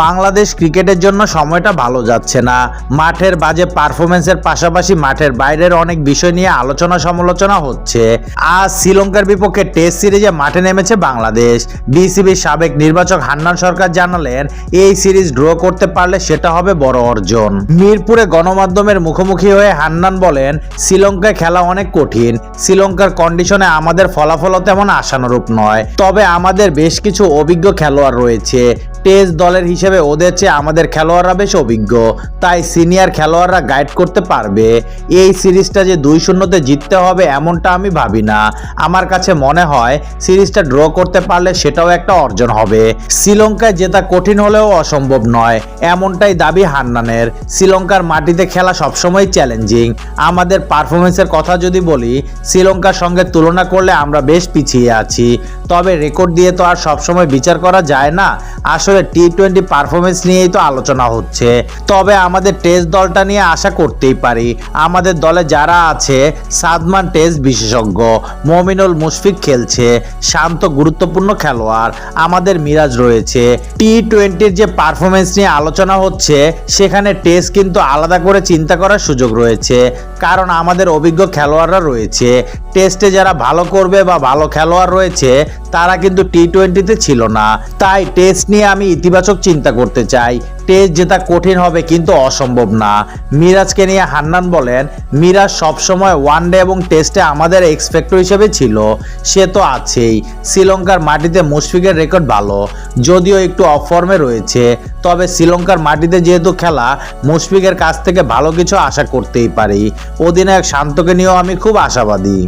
বাংলাদেশ ক্রিকেটের জন্য সময়টা ভালো যাচ্ছে না। মাঠের বাজে পারফরমেন্সের পাশাপাশি মাঠের বাইরের অনেক বিষয় নিয়ে আলোচনা সমালোচনা হচ্ছে। আজ শ্রীলঙ্কার বিপক্ষে টেস্ট সিরিজে মাঠে নেমেছে বাংলাদেশ। বিসিবির সাবেক নির্বাচক হান্নান সরকার জানালেন, এই সিরিজ ড্র করতে পারলে সেটা হবে বড় অর্জন। মিরপুরে গণমাধ্যমের মুখোমুখি হয়ে হান্নান বলেন, শ্রীলঙ্কায় খেলা অনেক কঠিন। শ্রীলঙ্কার কন্ডিশনে আমাদের ফলাফলও তেমন আশানুরূপ নয়। তবে আমাদের বেশ কিছু অভিজ্ঞ খেলোয়াড় রয়েছে। টেস্ট দলের হিসেবে ওদের চেয়ে আমাদের খেলোয়াড়রা বেশ অভিজ্ঞ। তাই সিনিয়র খেলোয়াড়রা গাইড করতে পারবে। এই সিরিজটা যে দুই শূন্যতে জিততে হবে এমনটা আমি ভাবি না। আমার কাছে মনে হয় সিরিজটা ড্র করতে পারলে সেটাও একটা অর্জন হবে। শ্রীলঙ্কায় জেতা কঠিন হলেও অসম্ভব নয়, এমনটাই দাবি হান্নানের। শ্রীলঙ্কার মাটিতে খেলা সবসময় চ্যালেঞ্জিং আমাদের পারফরমেন্সের কথা যদি বলি, শ্রীলঙ্কার সঙ্গে তুলনা করলে আমরা বেশ পিছিয়ে আছি। তবে রেকর্ড দিয়ে তো আর সবসময় বিচার করা যায় না। আসলে টি টোয়েন্টি পারফরমেন্স নিয়েই তো আলোচনা হচ্ছে। তবে আমাদের টেস্ট দলটা নিয়ে আশা করতেই পারি, আমাদের দলে যারা আছে, সাদমান টেস্ট বিশেষজ্ঞ, মমিনুল মুশফিক খেলছে, শান্ত গুরুত্বপূর্ণ খেলোয়াড়, আমাদের মিরাজ রয়েছে। টি টোয়েন্টির যে পারফরমেন্স নিয়ে আলোচনা হচ্ছে, সেখানে টেস্ট কিন্তু আলাদা করে চিন্তা করার সুযোগ রয়েছে। কারণ আমাদের অভিজ্ঞ খেলোয়াড়রা রয়েছে। টেস্টে যারা ভালো করবে বা ভালো খেলোয়াড় রয়েছে তারা কিন্তু টি টোয়েন্টিতে ছিল না। তাই টেস্ট নিয়ে আমি ইতিবাচক চিন্তা করতে চাই। টেস্ট জেতা কঠিন হবে কিন্তু অসম্ভব না। মিরাজকে নিয়ে হান্নান বলেন, মিরাজ সবসময় ওয়ান ডে এবং টেস্টে আমাদের এক্সপেক্টর হিসেবে ছিল। সে তো আছেই। শ্রীলঙ্কার মাটিতে মুশফিকের রেকর্ড ভালো। যদিও একটু অফ ফর্মে রয়েছে। তবে শ্রীলঙ্কার মাটিতে যেহেতু খেলা, মুশফিকের কাছ থেকে ভালো কিছু আশা করতেই পারি। অধিনায়ক শান্তকে নিয়েও আমি খুব আশাবাদী।